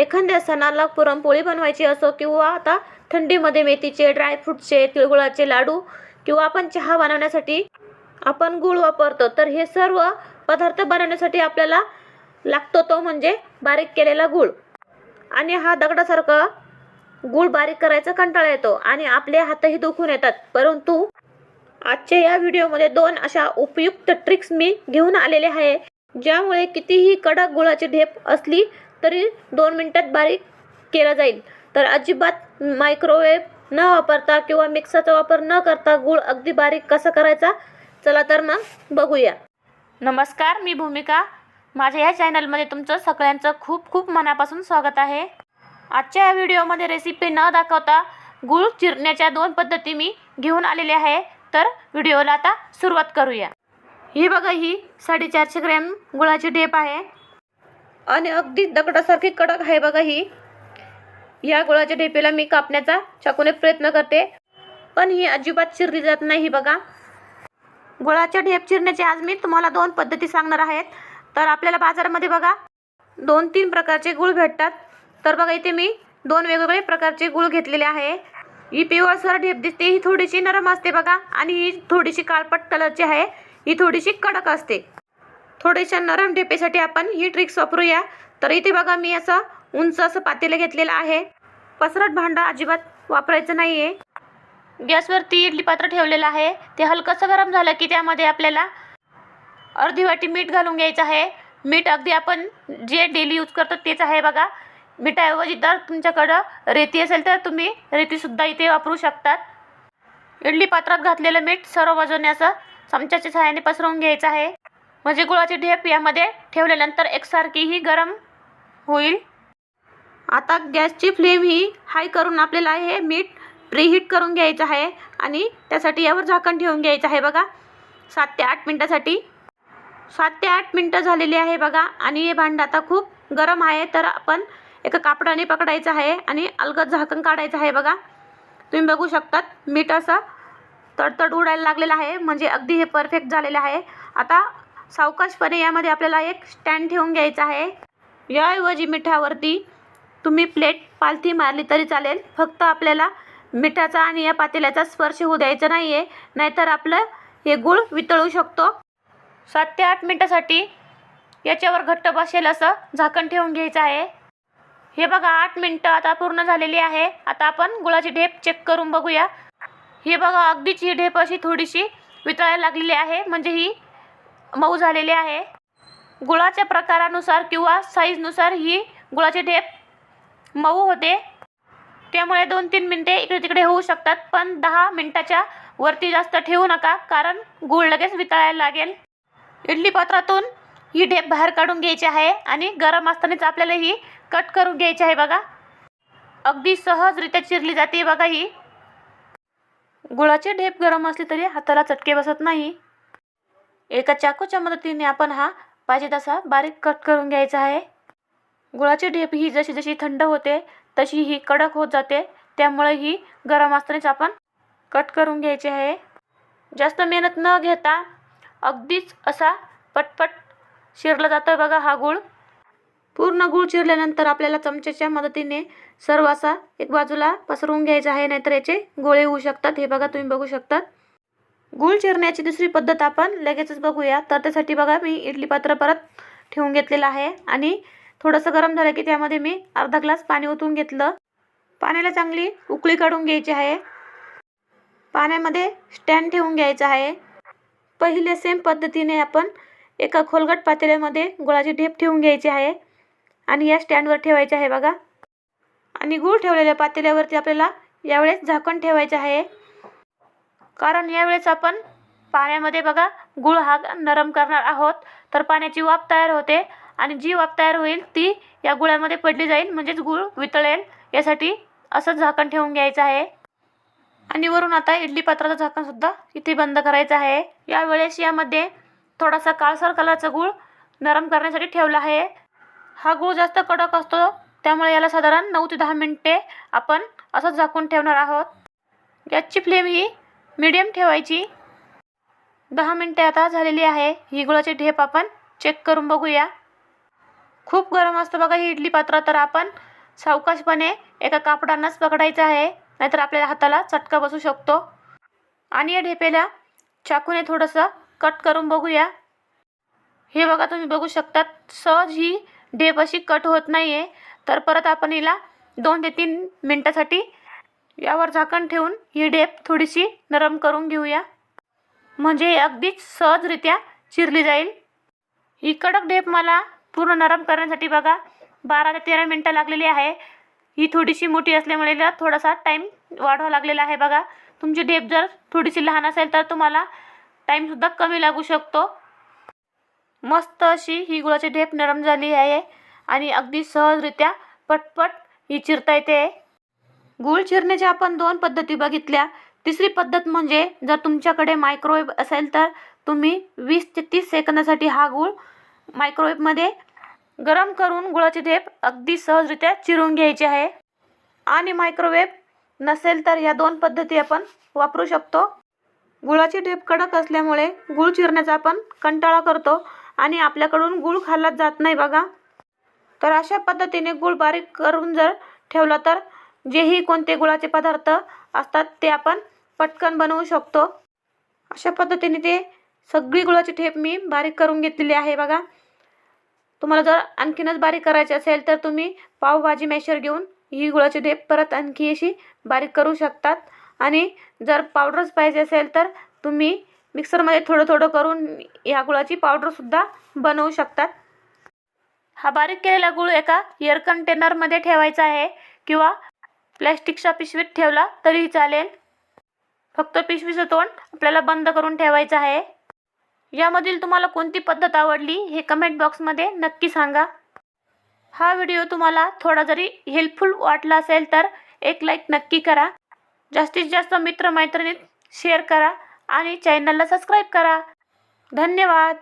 एखाद्या सणाला पुरणपोळी बनवायची असो किंवा आता थंडीमध्ये मेथीचे ड्रायफ्रूटचे तिळगुळाचे लाडू किंवा आपण चहा बनवण्यासाठी आपण गूळ वापरतो तर हे सर्व पदार्थ बनवण्यासाठी आपल्याला लागतो तो म्हणजे बारीक केलेला गूळ. आणि हा दगडासारखा गूळ बारीक करायचा कंटाळा येतो आणि आपले हातही दुखून येतात. परंतु आजच्या या व्हिडिओमध्ये दोन अशा उपयुक्त ट्रिक्स मी घेऊन आलेले आहे ज्यामुळे कितीही कडक गुळाची ढेप असली तरी दोन मिनटात बारीक केला जाईल. तर अजिबात मायक्रोवेव्ह न वापरता किंवा मिक्सरचा वापर न करता गूळ अगदी बारीक कसा करायचा? चला तर मग बघूया. नमस्कार मी भूमिका. माझ्या या चॅनलमध्ये तुमचं सगळ्यांचं खूप खूप मनापासून स्वागत आहे. आजच्या या व्हिडिओमध्ये रेसिपी न दाखवता गूळ चिरण्याच्या दोन पद्धती मी घेऊन आलेले आहे. तर व्हिडिओला आता सुरुवात करूया. ही बघा ही साडेचारशे ग्रॅम गुळाची ढेप आहे. आणि अगदी दगडासारखी कडक आहे बघा ही. या गुळाच्या ढेपेला मी कापण्याचा चाकूने प्रयत्न करते पण ही अजिबात चिरली जात नाही बघा. गुळाच्या ढेप चिरण्याचे आज मी तुम्हाला दोन पद्धती सांगणार आहेत. तर आपल्याला बाजारामध्ये बघा दोन तीन प्रकारचे गुळ भेटतात. तर बघा इथे मी दोन वेगवेगळे प्रकारचे गुळ घेतलेले आहे. ही पिवळसर ढेप दिसते ही थोडीशी नरम असते बघा. आणि ही थोडीशी काळपट कलरची आहे. ही थोडीशी कडक असते. थोडेशा नरम ढेपेसाठी आपण ही ट्रिक्स वापरूया. तर इथे बघा मी असं उंच असं पातेलं घेतलेलं आहे. पसरट भांडं अजिबात वापरायचं नाही आहे गॅसवरती इडली पात्र ठेवलेलं आहे. ते हलकंसं गरम झालं की त्यामध्ये आपल्याला अर्धी वाटी मीठ घालून घ्यायचं आहे. मीठ अगदी आपण जे डेली यूज करतो तेच आहे बघा. मिठाऐवजी जर तुमच्याकडं रेती असेल तर तुम्ही रेतीसुद्धा इथे वापरू शकतात. इडली पात्रात घातलेलं मीठ सर्व बाजूने असं चमच्याच्या सहाय्याने पसरवून घ्यायचं आहे. म्हणजे गुळाची ढेप यामध्ये ठेवल्यानंतर एकसारखी ही गरम होईल. आता गॅसची फ्लेम ही हाय करून आपल्याला हे मीठ प्रीहीट करून घ्यायचं आहे आणि त्यासाठी यावर झाकण ठेवून घ्यायचं आहे बघा. सात ते आठ मिनटासाठी. सात ते आठ मिनटं झालेली आहे बघा आणि हे भांडं आता खूप गरम आहे तर आपण एका कापडाने पकडायचं आहे आणि अलगद झाकण काढायचं आहे बघा. तुम्ही बघू शकतात मीठ असं तडतड उडायला लागलेलं आहे म्हणजे अगदी हे परफेक्ट झालेलं आहे. आता सावकाशपणे यामध्ये आपल्याला एक स्टँड ठेवून घ्यायचा आहे. याऐवजी मिठावरती तुम्ही प्लेट पालथी मारली तरी चालेल. फक्त आपल्याला मिठाचा आणि या पातेल्याचा स्पर्श होऊ द्यायचा नाही आहे नाहीतर आपलं हे गूळ वितळू शकतो. सात ते आठ मिनटासाठी याच्यावर घट्ट बसेल असं झाकण ठेवून घ्यायचं आहे. हे बघा आठ मिनटं आता पूर्ण झालेली आहे. आता आपण गुळाची ढेप चेक करून बघूया. हे बघा अगदीच ही ढेप अशी थोडीशी वितळायला लागलेली आहे. म्हणजे ही मऊ झालेली आहे. गुळाच्या प्रकारानुसार किंवा साईजनुसार ही गुळाची ढेप मऊ होते. त्यामुळे दोन तीन मिनटे इकडे तिकडे होऊ शकतात पण दहा मिनटाच्या वरती जास्त ठेवू नका कारण गूळ लगेच वितळायला लागेल. इडली पात्रातून ही ढेप बाहेर काढून घ्यायची आहे आणि गरम असतानाच आपल्याला ही कट करून घ्यायची आहे बघा. अगदी सहजरित्या चिरली जाते बघा ही. गुळाची ढेप गरम असली तरी हाताला चटके बसत नाही. एका चाकूच्या मदतीने आपण हा पाहिजे तसा बारीक कट करून घ्यायचा आहे. गुळाची ढेप ही जशी जशी थंड होते तशी ही कडक होत जाते. त्यामुळे ही गरम असतानाच आपण कट करून घ्यायची आहे. जास्त मेहनत न घेता अगदीच असा पटपट शिरला जातो बघा हा गूळ. पूर्ण गूळ चिरल्यानंतर आपल्याला चमच्याच्या मदतीने सर्व असा एक बाजूला पसरवून घ्यायचा आहे नाहीतर याचे गोळे होऊ शकतात. हे बघा तुम्ही बघू शकतात. गूळ चिरण्याची दुसरी पद्धत आपण लगेचच बघूया. तर त्यासाठी बघा मी इडली पात्र परत ठेवून घेतलेलं आहे. आणि थोडंसं गरम झालं की त्यामध्ये मी अर्धा ग्लास पाणी ओतून घेतलं. पाण्याला चांगली उकळी काढून घ्यायची आहे. पाण्यामध्ये स्टँड ठेवून घ्यायचं आहे. पहिले सेम पद्धतीने आपण एका खोलगट पातेल्यामध्ये गुळाची ढेप ठेवून घ्यायची आहे. आणि या स्टँडवर ठेवायचे आहे बघा. आणि गूळ ठेवलेल्या पातेल्यावरती आपल्याला यावेळेस झाकण ठेवायचं आहे. कारण यावेळेस आपण पाण्यामध्ये बघा गूळ हा नरम करणार आहोत. तर पाण्याची वाफ तयार होते आणि जी वाफ तयार होईल ती या गुळामध्ये पडली जाईल म्हणजेच गूळ वितळेल. यासाठी असंच झाकण ठेवून घ्यायचं आहे. आणि वरून आता इडली पात्राचं झाकणसुद्धा इथे बंद करायचं आहे. यावेळेस यामध्ये थोडासा काळसर कलरचा गूळ नरम करण्यासाठी ठेवला आहे. हा गूळ जास्त कडक असतो त्यामुळे याला साधारण नऊ ते दहा मिनटे आपण असंच झाकून ठेवणार आहोत. गॅसची फ्लेम ही मिडियम ठेवायची. दहा मिनटे आता झालेली आहे. ही गुळाची ढेप आपण चेक करून बघूया. खूप गरम असतं बघा ही इडली पात्र. तर आपण सावकाशपणे एका कापडानंच पकडायचं आहे. नाहीतर आपल्या हाताला चटका बसू शकतो. आणि या ढेपेला चाकूने थोडंसं कट करून बघूया. हे बघा तुम्ही बघू शकतात. सहज ही ढेप अशी कट होत नाही आहे तर परत आपण हिला दोन ते तीन मिनटासाठी यावर झाकण ठेवून ही ढेप थोडीशी नरम करून घेऊया. म्हणजे अगदीच सहजरित्या चिरली जाईल. ही कडक ढेप मला पूर्ण नरम करण्यासाठी बघा बारा ते तेरा मिनटं लागलेली आहे. ही थोडीशी मोठी असल्यामुळे थोडासा टाईम वाढवा लागलेला आहे बघा. तुमची ढेप जर थोडीशी लहान असेल तर तुम्हाला टाईमसुद्धा कमी लागू शकतो. मस्त अशी ही गुळाची ढेप नरम झाली आहे आणि अगदी सहजरित्या पटपट ही चिरता येते. गूळ चिरण्याच्या आपण दोन पद्धती बघितल्या. तिसरी पद्धत म्हणजे जर तुमच्याकडे मायक्रोवेव्ह असेल तर तुम्ही वीस ते तीस सेकंदासाठी हा गूळ मायक्रोवेव्हमध्ये गरम करून गुळाची ढेप अगदी सहजरित्या चिरून घ्यायची आहे. आणि मायक्रोवेव्ह नसेल तर या दोन पद्धती आपण वापरू शकतो. गुळाची ढेप कडक असल्यामुळे गूळ चिरण्याचा आपण कंटाळा करतो आणि आपल्याकडून गूळ खाल्ला जात नाही बघा. तर अशा पद्धतीने गूळ बारीक करून जर ठेवला तर जेही कोणते गुळाचे पदार्थ असतात ते आपण पटकन बनवू शकतो. अशा पद्धतीने ते सगळी गुळाची ठेप मी बारीक करून घेतलेली आहे बघा. तुम्हाला जर आणखीनच बारीक करायची असेल तर तुम्ही पावभाजी मॅशर घेऊन ही गुळाची ढेप परत आणखी अशी बारीक करू शकतात. आणि जर पावडरच पाहिजे असेल तर तुम्ही मिक्सरमध्ये थोडं थोडं करून ह्या गुळाची पावडरसुद्धा बनवू शकतात. हा बारीक केलेला गुळ एका एअर कंटेनरमध्ये ठेवायचा आहे किंवा प्लॅस्टिकच्या पिशवीत ठेवला तरीही चालेल. फक्त पिशवीचं तोंड आपल्याला बंद करून ठेवायचं आहे. यामधील तुम्हाला कोणती पद्धत आवडली हे कमेंट बॉक्समध्ये नक्की सांगा. हा व्हिडिओ तुम्हाला थोडा जरी हेल्पफुल वाटला असेल तर एक लाईक नक्की करा. जास्तीत जास्त मित्रमैत्रिणीत शेअर करा आणि चॅनलला सबस्क्राईब करा. धन्यवाद!